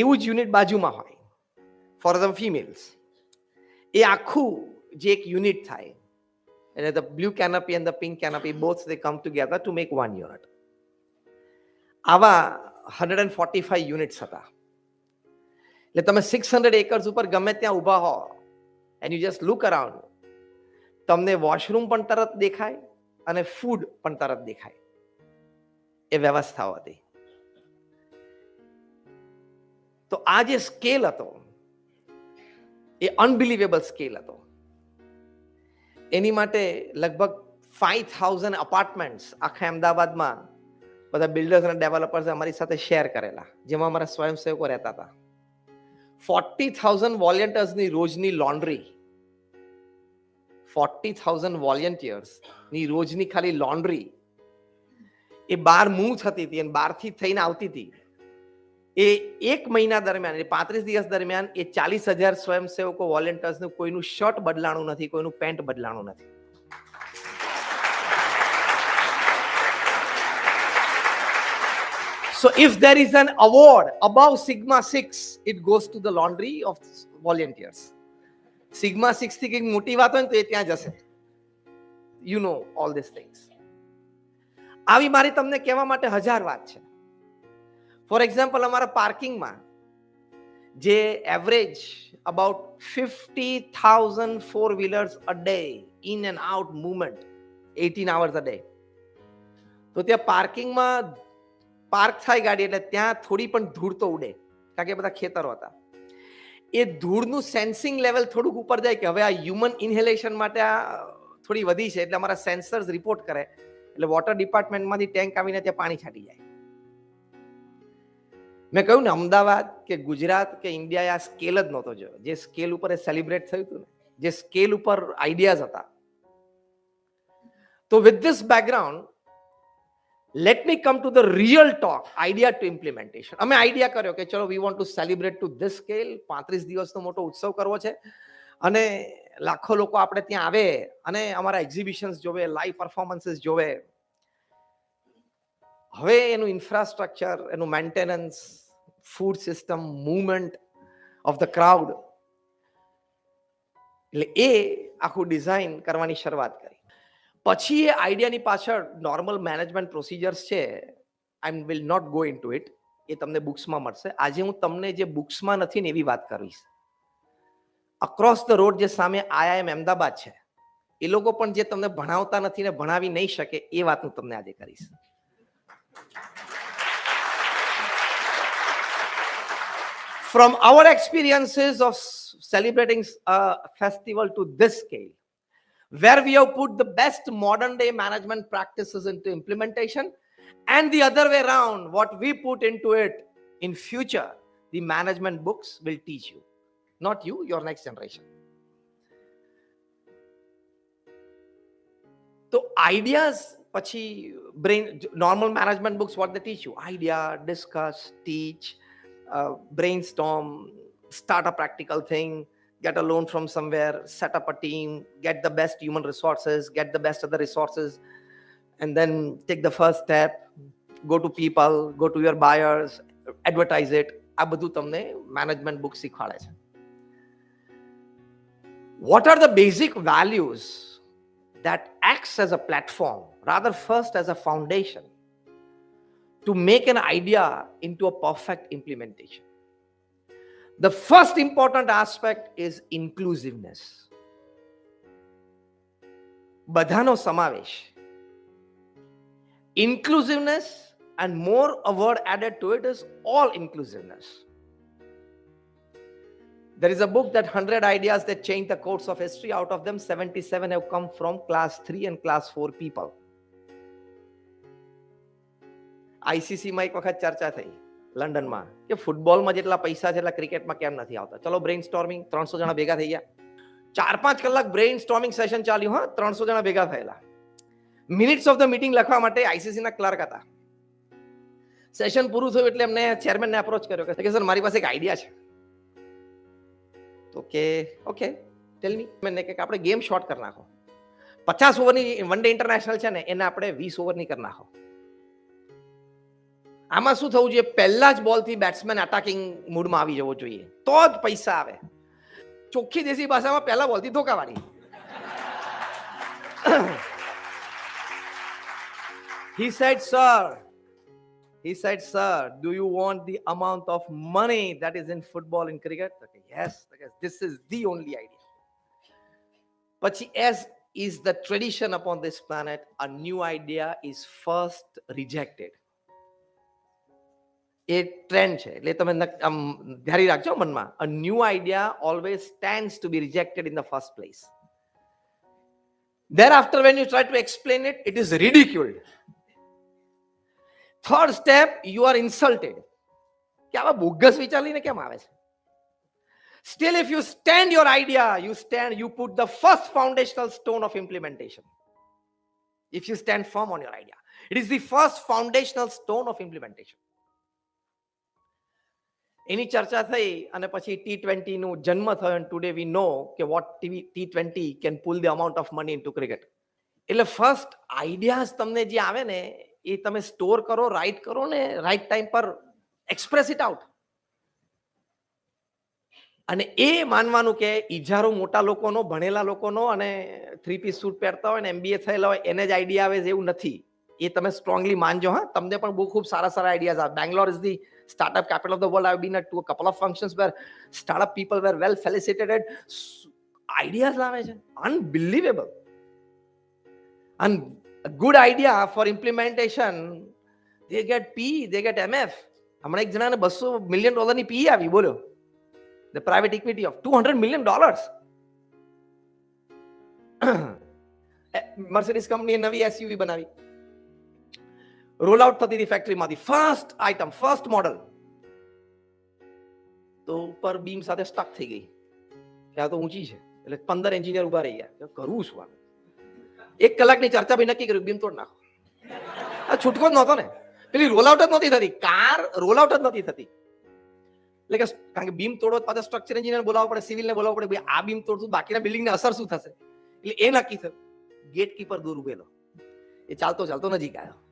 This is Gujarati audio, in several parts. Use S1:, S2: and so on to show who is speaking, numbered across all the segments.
S1: એવું જ યુનિટ બાજુમાં હોય. ફોર ધ ફિમેલ્સ એ આખું જે એક યુનિટ થાય, એટલે the blue canopy and the pink canopy both they come together to make one unit આવા hundred and forty five units હતા. એટલે તમે સિક્સ હંડ્રેડ એકર્સ ઉપર ગમે ત્યાં ઊભા હો and you just look around તમને વોશરૂમ પણ તરત દેખાય અને ફૂડ પણ તરત દેખાય. એ વ્યવસ્થાઓ હતી. તો આ જે સ્કેલ હતો. એ અનબિલિવેબલ સ્કેલ હતો. એની માટે લગભગ ફાઈવ થાઉઝન્ડ અપાર્ટમેન્ટ્સ આખા અમદાવાદમાં બધા બિલ્ડર્સ અને ડેવલપર્સ અમારી સાથે શેર કરેલા, જેમાં અમારા સ્વયંસેવકો રહેતા હતા. ફોર્ટી થાઉઝન્ડ વોલેન્ટિયર્સની રોજની લોન્ડ્રી ફોર્ટી થાઉઝન્ડ વોલેન્ટિયર્સની રોજની ખાલી લોન્ડ્રી એ બાર મૂવ થતી હતી અને બહારથી થઈને આવતી હતી એ એક મહિના દરમિયાન એટલે પાંત્રીસ દિવસ દરમિયાન એ ચાલીસ હજાર સ્વયંસેવકો વોલેન્ટિયર્સનું કોઈનું શર્ટ બદલાણું નથી કોઈનું પેન્ટ બદલાણું નથી. So if there is an award above Sigma 6, it goes to the laundry of volunteers. Sigma સિક્સથી કંઈક મોટી વાત હોય ને તો એ ત્યાં જશે. You know all this things આવી મારી તમને કહેવા માટે હજાર વાત છે. ફોર એક્ઝામ્પલ અમારા પાર્કિંગમાં જે average about fifty thousand four wheelers a day in and out movement eighteen hours a day તો ત્યાં પાર્કિંગમાં પાર્ક થાય ગાડી, એટલે ત્યાં થોડી પણ ધૂળ તો ઉડે, કારણ કે બધા ખેતરો હતા. એ ધૂળનું સેન્સિંગ લેવલ થોડુંક ઉપર જાય કે હવે આ હ્યુમન ઇન્હેલેશન માટે આ થોડી વધી છે, એટલે અમારા સેન્સર્સ રિપોર્ટ કરે, એટલે વોટર ડિપાર્ટમેન્ટમાંથી ટેન્ક આવીને ત્યાં પાણી છાંટી જાય. મેં કહ્યું ને, અમદાવાદ કે ગુજરાત કે ઇન્ડિયા આ સ્કેલ જ નહોતો જોયો. જે સ્કેલ ઉપર એ સેલિબ્રેટ થયું હતું ને, જે સ્કેલ ઉપર આઈડિયાઝ હતા. તો with this background let me come to the real talk idea to implementation અમે આઈડિયા કર્યો કે ચલો we want to celebrate to this scale પાંત્રીસ દિવસનો મોટો ઉત્સવ કરવો છે. અને લાખો લોકો આપણે ત્યાં આવે અને અમારા એક્ઝિબિશન્સ જોવે લાઈવ પરફોર્મન્સીસ જોવે. હવે એનું ઇન્ફ્રાસ્ટ્રક્ચર એનું maintenance food system movement of the crowd એટલે એ આખું ડિઝાઇન કરવાની શરૂઆત કરી. પછી એ આઈડિયાની પાછળ નોર્મલ મેનેજમેન્ટ પ્રોસિજર્સ છે I will not go into it એ તમને બુક્સમાં મળશે. આજે હું તમને જે બુક્સમાં નથી ને એવી વાત કરીશ. અક્રોસ ધ રોડ જે સામે આઈઆઈએમ અમદાવાદ છે, એ લોકો પણ જે તમને ભણાવતા નથી ને ભણાવી નહીં શકે, એ વાત હું તમને આજે કરીશ. From our experiences of celebrating a festival to this scale, where we have put the best modern day management practices into implementation, and the other way around, what we put into it in future, the management books will teach you. Not you, your next generation. So ideas pachi brain normal management books what they teach you idea discuss teach brainstorm start a practical thing get a loan from somewhere set up a team get the best human resources get the best of the resources and then take the first step go to people go to your buyers advertise it તમને મેનેજમેન્ટ બુક શીખવાડે છે. What are the basic values that acts as a platform rather first as a foundation to make an idea into a perfect implementation. The first important aspect is inclusiveness. બધાનો samavesh. Inclusiveness and more a word added to it is all inclusiveness. there is a book that 100 ideas that change the course of history out of them 77 have come from class 3 and class 4 people આઈસીસીમાં એક વખત ચર્ચા થઈ લંડનમાં કે ફૂટબોલમાં જેટલા પૈસા છે એટલા ક્રિકેટમાં કેમ નથી આવતા? ચલો બ્રેઇન સ્ટોર્મિંગ ત્રણસો જણા ભેગા થઈ ગયા. ચાર પાંચ કલાક બ્રેઇન સ્ટોર્મિંગ સેશન ચાલ્યું, હા, ત્રણસો જણા ભેગા થયેલા. મિનિટ્સ ઓફ ધ મીટિંગ લખવા માટે આઈસીસીના ક્લર્ક હતા. સેશન પૂરું થયું એટલે એમને ચેરમેનને અપ્રોચ કર્યો, કે સર મારી પાસે એક આઈડિયા છે. તો કે ઓકે ટેલ મી મેં કે આપણે ગેમ શોર્ટ કરી નાખો. પચાસ ઓવરની વન ડે ઇન્ટરનેશનલ છે ને, એને આપણે વીસ ઓવરની કરી નાખો. આમાં શું થવું જોઈએ પહેલા જ બોલથી બેટ્સમેન અટાકિંગ મૂડમાં આવી જવો જોઈએ તો જ પૈસા આવે ચોખ્ખી દેશી ભાષામાં પહેલા બોલથી ધોકાવાળી sir he said sir do you want the amount of money that is in football and cricket okay, yes because this is the only idea પછી as is the tradition upon this planet a new idea is first rejected એ ટ્રેન્ડ છે એટલે તમે આમ ધ્યારી રાખજો મનમાં a new idea always stands to be rejected in the first place thereafter when you try to explain it it is ridiculed third step you are insulted કે આવા બોગસ વિચાર લઈને કેમ આવે છે still if you stand your idea you stand you put the first foundational stone of implementation if you stand firm on your idea it is the first foundational stone of implementation એની ચર્ચા થઈ અને પછી ટી ટ્વેન્ટીનું જન્મ થયો અને ટુડે વી નો કે what TV T twenty can pull the amount of money into cricket એટલે ફર્સ્ટ આઈડિયાઝ તમને જે આવે ને, એ તમે સ્ટોર કરો રાઇટ કરો ને રાઇટ ટાઈમ પર એક્સપ્રેસ ઇટ આઉટ અને એ માનવાનું કે ઇજારો મોટા લોકોનો, ભણેલા લોકોનો અને થ્રી પીસ સૂટ પહેરતા હોય ને એમબીએ થયેલા હોય, એને જ આઈડિયા આવે એવું નથી. એ તમે સ્ટ્રોંગલી માનજો, હા. તમને પણ બહુ ખૂબ સારા સારા આઈડિયાઝ આવે. Bangalore is the startup capital of the world. I've been at to a couple of functions where startup people were well felicitated. Ideas લાવે છે unbelievable. And a good idea for implementation, they get P, they get MF. હમણાં એક જણાને બસો મિલિયન ડોલરની પી આવી બોલો the private equity of two hundred million dollars Mercedes કંપનીએ નવી એસયુવી બનાવી રોલ આઉટ થતી હતી ફેક્ટરીમાંથી ફર્સ્ટ આઇટમ ફર્સ્ટ મોડલ તો ઉપર બીમ સાથે સ્ટક થઈ ગઈ. કે આ તો ઊંચી છે. એટલે પંદર એન્જિનિયર ઊભા રહી ગયા. કરવું શું આનું. એક કલાકની ચર્ચા ભાઈ નક્કી કર્યું. બીમ તોડ નાખો. આ છૂટકો જ નહોતો ને. પેલી રોલ આઉટ જ નહોતી થતી. કાર રોલ આઉટ જ નથી થતી. એટલે કે કારણ કે બીમ તોડો પાછા સ્ટ્રક્ચર એન્જિનિયર બોલાવવો પડે સિવિલ ને બોલાવવો પડે, ભાઈ આ બીમ તોડશું, બાકીના બિલ્ડિંગને અસર શું થશે? એટલે એ નક્કી થયું. ગેટ કીપર દૂર ઉભેલો. એ ચાલતો ચાલતો નજીક આવ્યો.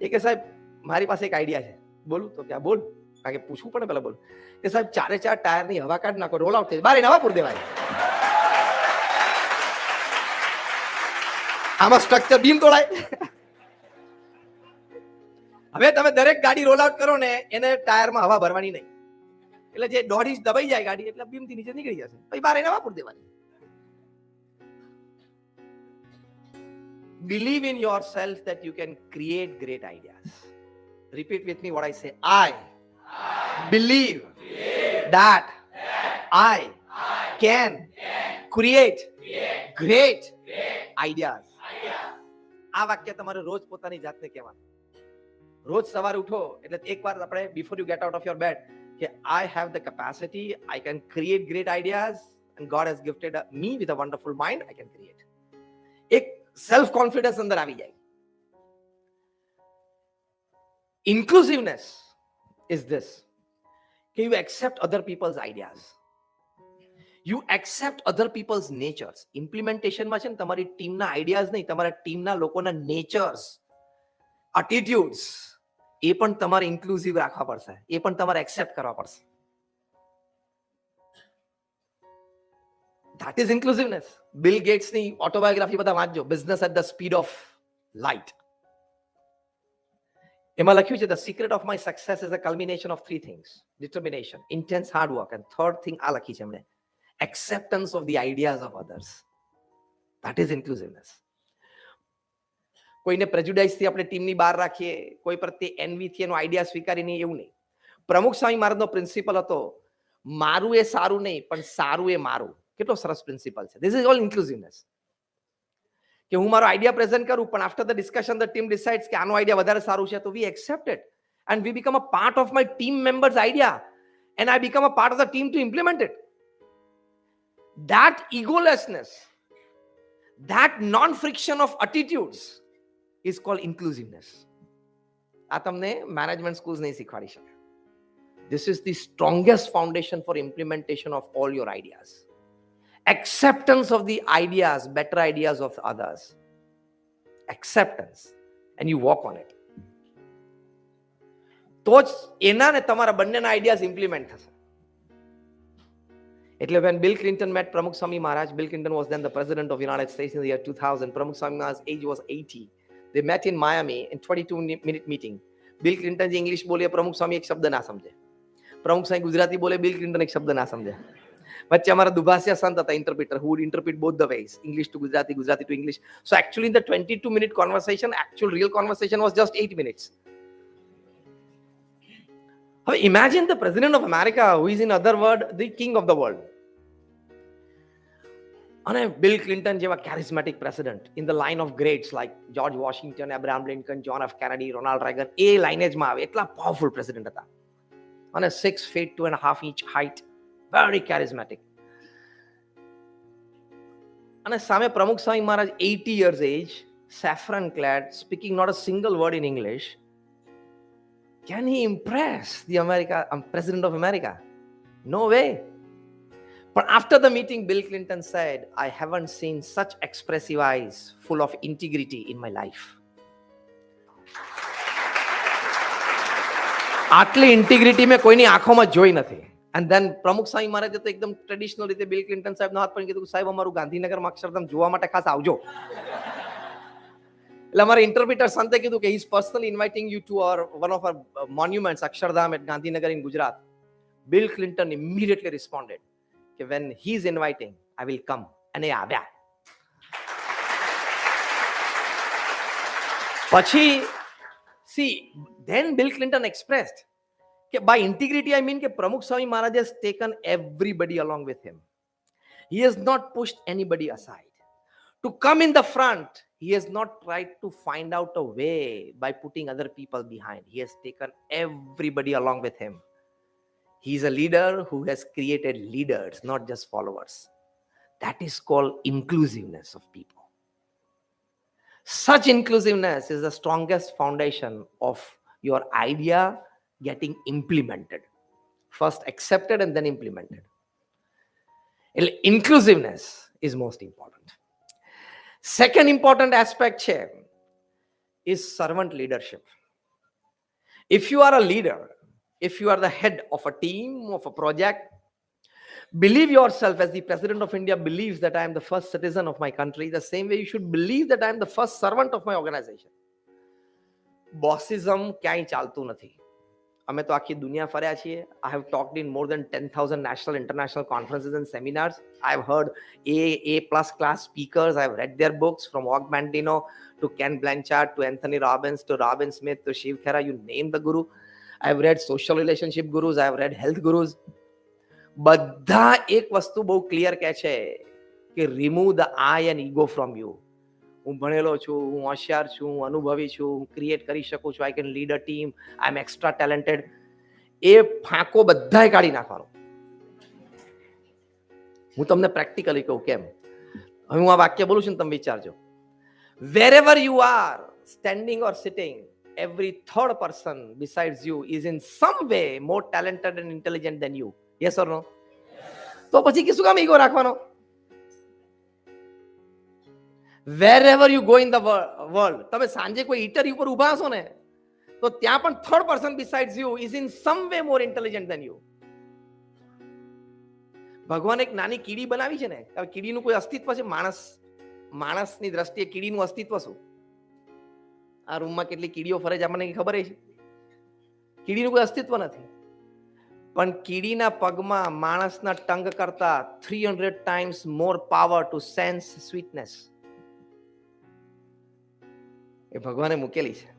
S1: એ કે સાહેબ, મારી પાસે એક આઈડિયા છે. બોલું? તો ક્યાં બોલ. કારણ કે પૂછવું પડે પેલા બોલ. કે સાહેબ, ચારે ચાર ટાયરની હવા કાઢ નાખો, રોલ આઉટ થઈ બારે નવા દેવાય. આમાં સ્ટ્રક્ચર બીમ તોડાય. હવે તમે દરેક ગાડી રોલ આઉટ કરો ને, એને ટાયરમાં હવા ભરવાની નહીં. એટલે જે દોઢ ઇંચ દબાઈ જાય ગાડી, એટલે બીમથી નીચે નીકળી જશે. પછી બારે નવા પૂર દેવાની. Believe in yourself that you can create great ideas. Repeat with me what I say. I, I believe, believe that, that I, I can, can create, create great, great ideas. આ વાક્ય તમારે રોજ પોતાની જાતને કહેવાનું રોજ સવારે ઉઠો એટલે એકવાર આપણે before you get out of your bed કે I have the capacity I can create great ideas and God has gifted me with a wonderful mind I can create એક सेल्फ कॉन्फिडेंस अंदर आ जाएगी। इंक्लूसिवनेस इज़ दिस कि you accept other people's ideas you accept other people's natures implementation में टीम ना आइडियाज़ नहीं तुम्हारा टीम ना लोगों ना नेचर्स एटीट्यूड्स ये पण तुम्हारा इंक्लूसिव रखा पड़ता है ये पण तुम्हारा एक्सेप्ट करवा पड़ता है ધેટ ઇઝ ઇન્ક્લુઝિવનેસ બિલ ગેટ્સની ઓટોબાયોગ્રાફી બધા વાંચજો. Business at the speed of light એમાં લખ્યું છે the secret of my success is a culmination of three things determination intense hard work and third thing આ લખી છે એમણે acceptance of the ideas of others that is inclusiveness કોઈને પ્રેજ્યુડાઇઝથી આપણે ટીમની બહાર રાખીએ, કોઈ પ્રત્યે એનવીથી એનો આઈડિયા સ્વીકારી નહીં, એવું નહીં. પ્રમુખ સ્વામી મહારાજનો પ્રિન્સિપલ હતો, મારું એ સારું નહીં, પણ સારું એ મારું. કેટલો સરસ પ્રિન્સિપલ છે ધીસ ઇઝ ઓલ ઇન્ક્લુઝિવનેસ કે હું મારો આઈડિયા પ્રેઝન્ટ કરું પણ after the discussion the team decides કે આનો આઈડિયા વધારે સારું છે તો we accept it and we become a part of my team members idea and I become a part of the team to implement it that egolessness that non friction of attitudes is called inclusiveness આ તમને મેનેજમેન્ટ સ્કૂલ્સ નહીં શીખવાડી શકે this is the strongest foundation for implementation of all your ideas acceptance of the ideas, better ideas of others. Acceptance. And you walk on it. તો જ એના ને તમારા બંનેના આઈડિયાઝ ઇમ્પ્લિમેન્ટ થશે એટલે van bill Clinton met Pramukh Swami Maharaj Bill Clinton was then the president of United States in the year 2000 Pramukh Swami Maharaj age was 80 they met in Miami in 22 minute meeting Bill Clinton જે ઇંગ્લિશ બોલે પ્રમુખ સ્વામી એક શબ્દ ના સમજે પ્રમુખ સ્વામી ગુજરાતી બોલે બિલ ક્લિન્ટન એક શબ્દ ના સમજે વચ્ચે અમારા દુભાષિયા સંત હતા interpreter who would interpret both the ways english to gujarati gujarati to english so actually in the 22 minute conversation actual real conversation was just 8 minutes હવે imagine the president of america who is in other word the king of the world અને બિલ ક્લિન્ટન જેવા charismatic president in the line of greats like george washington abraham lincoln john f kennedy ronald reagan એ લાઇનેજમાં આવે એટલા પાવરફુલ પ્રેસિડેન્ટ હતા અને six feet two and half inch height very charismatic. And a Same Pramukh Swami Maharaj, 80 years age, saffron clad, speaking not a single word in English. can he impress the America, um, president of America? No way. But after the meeting, Bill Clinton said, I haven't seen such expressive eyes full of integrity in my life. આટલી ઇન્ટિગ્રિટી મેં કોઈની આંખોમાં જોઈ નથી એન્ડ દેન પ્રમુખ સાહેબ મહારાજે તો એકદમ ટ્રેડિશનલ રીતે બિલ ક્લિન્ટન સાહેબનો હાથ પણ કીધું સાહેબ અમારું ગાંધીનગરમાં અક્ષરધામ જોવા માટે ખાસ આવજો એટલે અમારા ઇન્ટરપ્રિટર સંતે કીધું કે is personal inviting you to our one of our monuments Akshardham at Gandhinagar in Gujarat Bill Clinton immediately responded કે when he is inviting I will come અને આવ્યા પછી see then Bill Clinton expressed by integrity i mean that pramukh swami maharaj has taken everybody along with him. He has not pushed anybody aside. To come in the front he has not tried to find out a way by putting other people behind. He has taken everybody along with him. He is a leader who has created leaders not just followers. That is called inclusiveness of people. Such inclusiveness is the strongest foundation of your idea getting implemented. First accepted and then implemented. Inclusiveness is most important. Second important aspect here is servant leadership. If you are a leader if you are the head of a team of a project believe yourself as the president of india believes that i am the first citizen of my country the same way you should believe that i am the first servant of my organization. Bossism bossism ક્યાંય ચાલતું નથી અમે તો આખી દુનિયા ફર્યા છીએ I have talked in more than ten thousand national international conferences and seminars I have heard A A plus class speakers I have read their books from Og Mandino to Ken Blanchard to Anthony Robbins to Robin Smith to Shiv Khera you name the ગુરુ I have read social relationship ગુરુઝ I have read health ગુરુઝ બધા એક વસ્તુ બહુ ક્લિયર કહે છે કે remove the I and ego from you હું ભણેલો છું, હું હોશિયાર છું, હું અનુભવી છું, હું ક્રિએટ કરી શકું છું I can lead a team I am extra talented એ ફાંકો બધાએ કાઢી નાખવાનો. હું તમને પ્રેક્ટિકલી કહું, કેમ? હવે હું આ વાક્ય બોલું છું ને તમે વિચારજો. Wherever you are standing or sitting every third person beside you is in some way more talented and intelligent than you yes or no તો પછી શું કામ ઈગો રાખવાનો? Wherever you go in the world તમે સાંજે કોઈ હીટર ઉપર ઊભા હશો ને, તો ત્યાં પણ third person besides you is in some way more intelligent than you ભગવાન એક નાની કીડી બનાવી છે ને કીડીનું કોઈ અસ્તિત્વ છે? માણસ, માણસની દ્રષ્ટિએ કીડીનું અસ્તિત્વ શું? આ રૂમમાં કેટલી કીડીઓ ફરે છે? આપણને ખબર છે? કીડીનું કોઈ અસ્તિત્વ નથી. પણ કીડીના પગમાં માણસના ટંગ કરતા three hundred times more power to sense sweetness એ ભગવાને મૂકેલી છે.